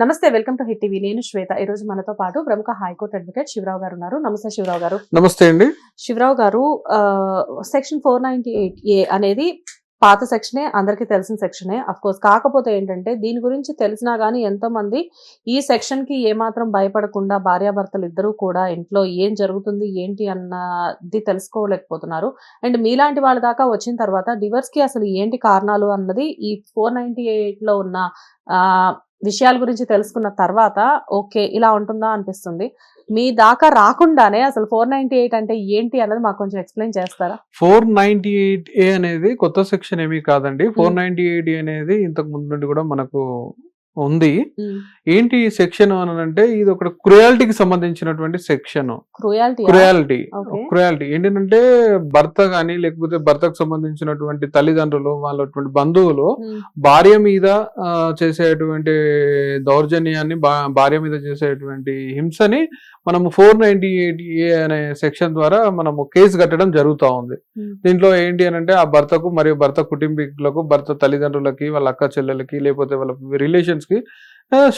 నమస్తే welcome to hit TV. నేను శ్వేత. ఈ రోజు మనతో పాటు ప్రముఖ హైకోర్టు అడ్వకేట్ శివరావు గారు ఉన్నారు. నమస్తే శివరావు గారు. నమస్తే అండి. శివరావు గారు section four ninety eight A అనేది పాత సెక్షనే అందరికీ తెలిసిన సెక్షనే. అఫ్ కోర్స్ కాకపోతే ఏంటంటే దీని గురించి తెలిసినా కానీ ఎంతో మంది ఈ సెక్షన్కి ఏమాత్రం భయపడకుండా భార్యాభర్తలు ఇద్దరూ కూడా ఇంట్లో ఏం జరుగుతుంది ఏంటి అన్నది తెలుసుకోలేకపోతున్నారు. అండ్ మీలాంటి వాళ్ళ దాకా వచ్చిన తర్వాత డివర్స్కి అసలు ఏంటి కారణాలు అన్నది ఈ ఫోర్ నైన్టీ ఎయిట్లో ఉన్న ఆ, విషయాల గురించి తెలుసుకున్న తర్వాత ఓకే ఇలా ఉంటుందా అనిపిస్తుంది. మీ దాకా రాకుండానే అసలు ఫోర్ నైన్టీ ఎయిట్ అంటే ఏంటి అన్నది మాకు కొంచెం ఎక్స్ప్లెయిన్ చేస్తారా? ఫోర్ నైన్టీ ఎయిట్ ఏ అనేది కొత్త సెక్షన్ ఏమీ కాదండి. ఫోర్ నైన్టీ ఎయిట్ అనేది ఇంతకు ముందు నుండి కూడా మనకు ఉంది. ఏంటి ఈ సెక్షన్ అని అంటే ఇది ఒక క్రుయాలిటీకి సంబంధించినటువంటి సెక్షన్. Cruelty cruelty. ఏంటంటే భర్త కానీ లేకపోతే భర్తకు సంబంధించినటువంటి తల్లిదండ్రులు వాళ్ళటువంటి బంధువులు భార్య మీద చేసేటువంటి దౌర్జన్యాన్ని భార్య మీద చేసేటువంటి హింసని మనము ఫోర్ నైన్టీ ఎయిట్ ఏ అనే సెక్షన్ ద్వారా మనము కేసు కట్టడం జరుగుతూ ఉంది. దీంట్లో ఏంటి అని అంటే ఆ భర్తకు మరియు భర్త కుటుంబీకులకు భర్త తల్లిదండ్రులకి వాళ్ళ అక్క చెల్లెలకి లేకపోతే వాళ్ళ రిలేషన్స్ కి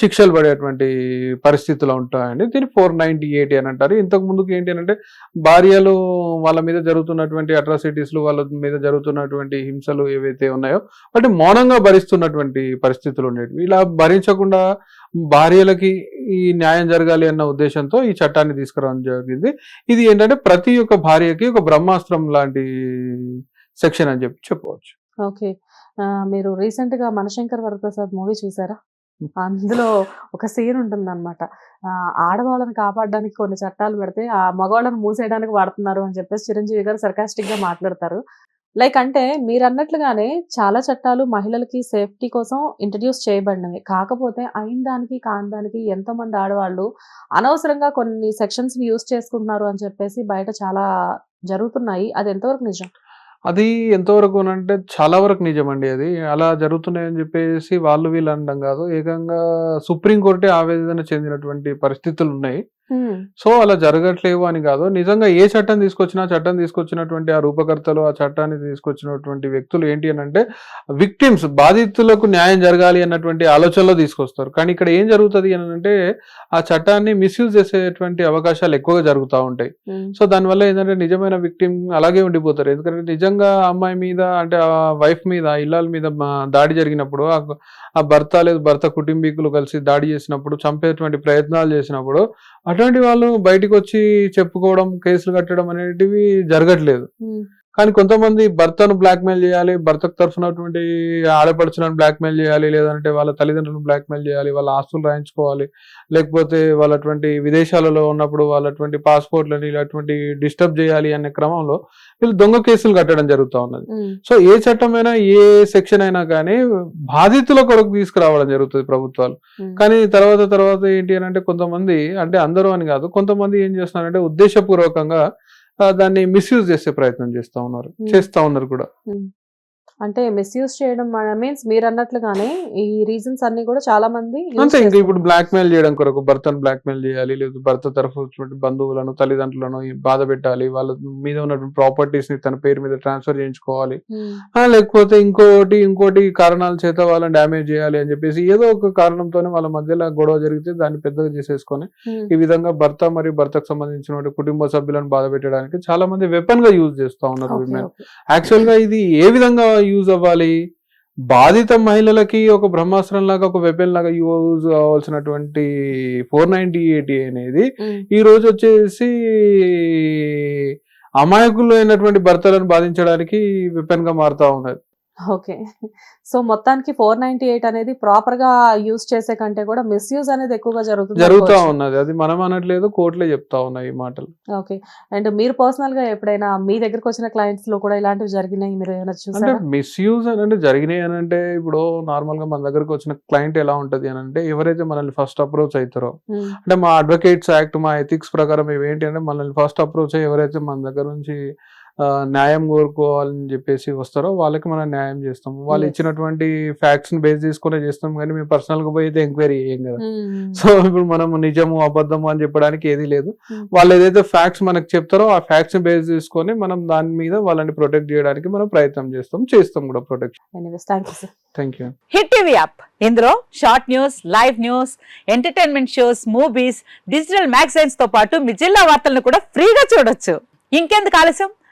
శిక్షలు పడేటువంటి పరిస్థితులు ఉంటాయండి. దీన్ని ఫోర్ నైన్టీ ఎయిట్ అని అంటారు. ఇంతకు ముందుకు ఏంటి అని అంటే భార్యలు వాళ్ళ మీద జరుగుతున్నటువంటి అట్రాసిటీస్లు వాళ్ళ మీద జరుగుతున్నటువంటి హింసలు ఏవైతే ఉన్నాయో వాటి మౌనంగా భరిస్తున్నటువంటి పరిస్థితులు ఉండేవి ఇలా భరించకుండా భార్యలకి ఈ న్యాయం జరగాలి అన్న ఉద్దేశంతో ఈ చట్టాన్ని తీసుకురావడం జరిగింది. ఇది ఏంటంటే ప్రతి ఒక్క భార్యకి ఒక బ్రహ్మాస్త్రం లాంటి సెక్షన్ అని చెప్పి చెప్పవచ్చు. ఓకే. మీరు రీసెంట్గా మనశంకర్ వరప్రసాద్ మూవీ చూసారా? అందులో ఒక సీన్ ఉంటుంది అనమాట ఆడవాళ్ళని కాపాడడానికి కొన్ని చట్టాలు పెడితే ఆ మగవాళ్ళని మూసేయడానికి వాడుతున్నారు అని చెప్పేసి చిరంజీవి గారు సర్కాస్టిక్గా మాట్లాడతారు. లైక్ అంటే మీరు అన్నట్లుగానే చాలా చట్టాలు మహిళలకి సేఫ్టీ కోసం ఇంట్రడ్యూస్ చేయబడినవి. కాకపోతే అయిన దానికి కాని దానికి ఎంతో మంది ఆడవాళ్ళు అనవసరంగా కొన్ని సెక్షన్స్ యూస్ చేసుకుంటున్నారు అని చెప్పేసి బయట చాలా జరుగుతున్నాయి. అది ఎంతవరకు నిజం? అది ఎంతవరకు అంటే చాలా వరకు నిజమండి అది. అలా జరుగుతున్నాయని చెప్పేసి వాళ్ళు వీళ్ళు అనడం కాదు. ఏకంగా సుప్రీంకోర్టే ఆవేదన చెందినటువంటి పరిస్థితులు ఉన్నాయి సో అలా జరగట్లేవు అని కాదు. నిజంగా ఏ చట్టం తీసుకొచ్చినా చట్టం తీసుకొచ్చినటువంటి ఆ రూపకర్తలు ఆ చట్టాన్ని తీసుకొచ్చినటువంటి వ్యక్తులు ఏంటి అని అంటే విక్టిమ్స్ బాధితులకు న్యాయం జరగాలి అన్నటువంటి ఆలోచనలో తీసుకొస్తారు. కానీ ఇక్కడ ఏం జరుగుతుంది అని అంటే ఆ చట్టాన్ని మిస్యూజ్ చేసేటువంటి అవకాశాలు ఎక్కువగా జరుగుతూ ఉంటాయి. సో దానివల్ల ఏంటంటే నిజమైన విక్టిమ్ అలాగే ఉండిపోతారు. ఎందుకంటే నిజంగా అమ్మాయి మీద అంటే ఆ వైఫ్ మీద ఇల్లాల మీద దాడి జరిగినప్పుడు ఆ- ఆ భర్త లేదు భర్త కుటుంబీకులు కలిసి దాడి చేసినప్పుడు చంపేటువంటి ప్రయత్నాలు చేసినప్పుడు అటువంటి వాళ్ళు బయటకు వచ్చి చెప్పుకోవడం కేసులు కట్టడం అనేటివి జరగట్లేదు. కానీ కొంతమంది భర్తను బ్లాక్మెయిల్ చేయాలి భర్తకు తరఫునటువంటి ఆడపడుచులను బ్లాక్మెయిల్ చేయాలి లేదంటే వాళ్ళ తల్లిదండ్రులను బ్లాక్మెయిల్ చేయాలి వాళ్ళ ఆస్తులు రాయించుకోవాలి లేకపోతే వాళ్ళటువంటి విదేశాలలో ఉన్నప్పుడు వాళ్ళటువంటి పాస్పోర్ట్లని ఇలాంటి డిస్టర్బ్ చేయాలి అనే క్రమంలో వీళ్ళు దొంగ కేసులు కట్టడం జరుగుతూ ఉన్నది. సో ఏ చట్టమైనా ఏ సెక్షన్ అయినా కానీ బాధితుల కొరకు తీసుకురావడం జరుగుతుంది ప్రభుత్వాలు. కానీ తర్వాత తర్వాత ఏంటి అని అంటే కొంతమంది అంటే అందరూ అని కాదు కొంతమంది ఏం చేస్తున్నారంటే ఉద్దేశపూర్వకంగా దాన్ని మిస్యూజ్ చేసే ప్రయత్నం చేస్తా ఉన్నారు. Hmm. చేస్తా ఉన్నారు కూడా. అంటే మిస్యూజ్ చేయడం మీన్స్ మీరు అన్నట్లుగానే ఈ రీజన్స్ అన్ని కూడా చాలా మంది అంతే ఇంకా. ఇప్పుడు బ్లాక్ మెయిల్ చేయడం కొరకు భర్తను బ్లాక్ మెయిల్ చేయాలి లేదా భర్త తరఫు వచ్చినటువంటి బంధువులను తల్లిదండ్రులను బాధ పెట్టాలి వాళ్ళ మీద ఉన్నటువంటి ప్రాపర్టీస్ని తన పేరు మీద ట్రాన్స్ఫర్ చేయించుకోవాలి ఆ, లేకపోతే ఇంకోటి ఇంకోటి కారణాల చేత వాళ్ళని డ్యామేజ్ చేయాలి అని చెప్పేసి ఏదో ఒక కారణంతోనే వాళ్ళ మధ్యలో గొడవ జరిగితే దాన్ని పెద్దగా చేసేసుకొని ఉమ్, ఈ విధంగా భర్త మరియు భర్తకు సంబంధించిన కుటుంబ సభ్యులను బాధ పెట్టడానికి చాలా మంది వెపన్గా యూజ్ చేస్తా ఉన్నారు. యాక్చువల్గా ఇది ఏ విధంగా యూజ్ అవ్వాలి. బాధిత మహిళలకి ఒక బ్రహ్మాస్త్రం లాగా ఒక వెపన్ లాగా యూజ్ అవ్వాల్సినటువంటి ఫోర్ నైన్టీ ఎయిటీ అనేది ఈ రోజు వచ్చేసి అమాయకులు అయినటువంటి భర్తలను బాధించడానికి వెపన్గా మారుతా ఉన్నది. ఓకే. సో మొత్తానికి ఫోర్ నైన్టీ ఎయిట్ అనేది ప్రాపర్గా యూజ్ చేసే కంటే కూడా మిస్యూజ్ అనేది ఎక్కువగా జరుగుతుంది జరుగుతా. ఉన్నది. అది మనం అనట్లేదు కోర్టులే చెప్తా ఉన్నాయి ఈ మాటలు. ఓకే. అండ్ మీరు పర్సనల్గా ఎప్పుడైనా మీ దగ్గరకు వచ్చిన క్లయింట్స్లో కూడా ఇలాంటివి జరిగినాయి? మీరు ఏమైనా అంటే చూసారా మిస్యూజ్ అని అంటే జరిగినాయి అని అంటే ఇప్పుడు నార్మల్గా మన దగ్గరకు వచ్చిన క్లయింట్ ఎలా ఉంటది అని అంటే ఎవరైతే మనల్ని ఫస్ట్ అప్రోచ్ అవుతారో అంటే మా అడ్వకేట్స్ యాక్ట్ మా ఎథిక్స్ ప్రకారం ఇవి ఏంటి అంటే మనల్ని ఫస్ట్ అప్రోచ్ అయ్యి ఎవరైతే మన దగ్గర నుంచి న్యాయం కోరుకోవాలని చెప్పేసి వస్తారో వాళ్ళకి మనం న్యాయం చేస్తాం వాళ్ళు. ఇచ్చినటువంటి ఫ్యాక్ట్స్ని బేస్ చేసుకునే చేస్తాం కానీ మేము పర్సనల్గా పోయి అయితే ఎంక్వైరీ చేయం కదా. సో ఇప్పుడు మనం నిజము అబద్ధము అని చెప్పడానికి ఏది లేదు Hmm. వాళ్ళు ఏదైతే ఫ్యాక్ట్స్ మనకు చెప్తారో ఆ ఫ్యాక్ట్స్ని బేస్ చేసుకొని మనం దాని మీద వాళ్ళని ప్రొటెక్ట్ చేయడానికి మనం ప్రయత్నం చేస్తాం చేస్తాం కూడా protection sir. Thank you hit TV app ఇందులో short news live news entertainment shows movies digital మ్యాగజైన్స్తో పాటు మీ జిల్లా వార్తలను కూడా ఫ్రీగా చూడొచ్చు ఇంకెందుకు ఆలస్యం